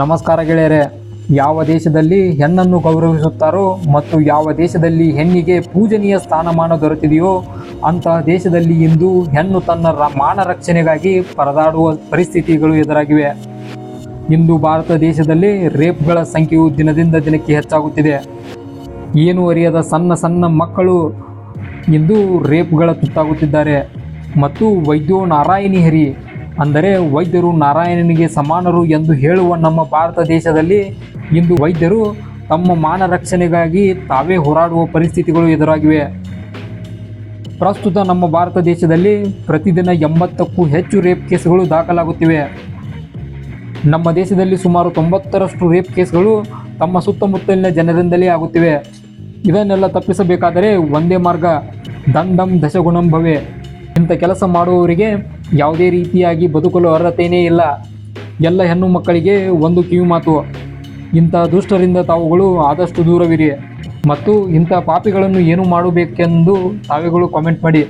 ನಮಸ್ಕಾರ ಗೆಳೆಯರೆ. ಯಾವ ದೇಶದಲ್ಲಿ ಹೆಣ್ಣನ್ನು ಗೌರವಿಸುತ್ತಾರೋ ಮತ್ತು ಯಾವ ದೇಶದಲ್ಲಿ ಹೆಣ್ಣಿಗೆ ಪೂಜನೀಯ ಸ್ಥಾನಮಾನ ದೊರೆತಿದೆಯೋ ಅಂತಹ ದೇಶದಲ್ಲಿ ಇಂದು ಹೆಣ್ಣು ತನ್ನ ಮಾನ ರಕ್ಷಣೆಗಾಗಿ ಪರದಾಡುವ ಪರಿಸ್ಥಿತಿಗಳು ಎದುರಾಗಿವೆ. ಇಂದು ಭಾರತ ದೇಶದಲ್ಲಿ ರೇಪ್ಗಳ ಸಂಖ್ಯೆಯು ದಿನದಿಂದ ದಿನಕ್ಕೆ ಹೆಚ್ಚಾಗುತ್ತಿದೆ. ಏನು ಅರಿಯದ ಸಣ್ಣ ಸಣ್ಣ ಮಕ್ಕಳು ಇಂದು ರೇಪ್ಗಳ ತುತ್ತಾಗುತ್ತಿದ್ದಾರೆ. ಮತ್ತು ವೈದ್ಯೋ ನಾರಾಯಣಿ ಹರಿ ಅಂದರೆ ವೈದ್ಯರು ನಾರಾಯಣನಿಗೆ ಸಮಾನರು ಎಂದು ಹೇಳುವ ನಮ್ಮ ಭಾರತ ದೇಶದಲ್ಲಿ ಇಂದು ವೈದ್ಯರು ತಮ್ಮ ಮಾನ ರಕ್ಷಣೆಗಾಗಿ ತಾವೇ ಹೋರಾಡುವ ಪರಿಸ್ಥಿತಿಗಳು ಎದುರಾಗಿವೆ. ಪ್ರಸ್ತುತ ನಮ್ಮ ಭಾರತ ದೇಶದಲ್ಲಿ ಪ್ರತಿದಿನ ಎಂಬತ್ತಕ್ಕೂ ಹೆಚ್ಚು ರೇಪ್ ಕೇಸ್ಗಳು ದಾಖಲಾಗುತ್ತಿವೆ. ನಮ್ಮ ದೇಶದಲ್ಲಿ ಸುಮಾರು ತೊಂಬತ್ತರಷ್ಟು ರೇಪ್ ಕೇಸ್ಗಳು ತಮ್ಮ ಸುತ್ತಮುತ್ತಲಿನ ಜನರಿಂದಲೇ ಆಗುತ್ತಿವೆ. ಇದನ್ನೆಲ್ಲ ತಪ್ಪಿಸಬೇಕಾದರೆ ಒಂದೇ ಮಾರ್ಗ, ದಂಡಂ ದಶಗುಣಂ ಭವೆ. ಇಂಥ ಕೆಲಸ ಮಾಡುವವರಿಗೆ ಯಾವುದೇ ರೀತಿಯಾಗಿ ಬದುಕಲು ಅರ್ಹತೆಯೇ ಇಲ್ಲ. ಎಲ್ಲ ಹೆಣ್ಣು ಮಕ್ಕಳಿಗೆ ಒಂದು ಕಿವಿ ಮಾತು. ಇಂಥ ದುಷ್ಟರಿಂದ ತಾವುಗಳು ಆದಷ್ಟು ದೂರವಿರಿ. ಮತ್ತು ಇಂಥ ಪಾಪಿಗಳನ್ನು ಏನು ಮಾಡಬೇಕೆಂದು ತಾವುಗಳು ಕಾಮೆಂಟ್ ಮಾಡಿ.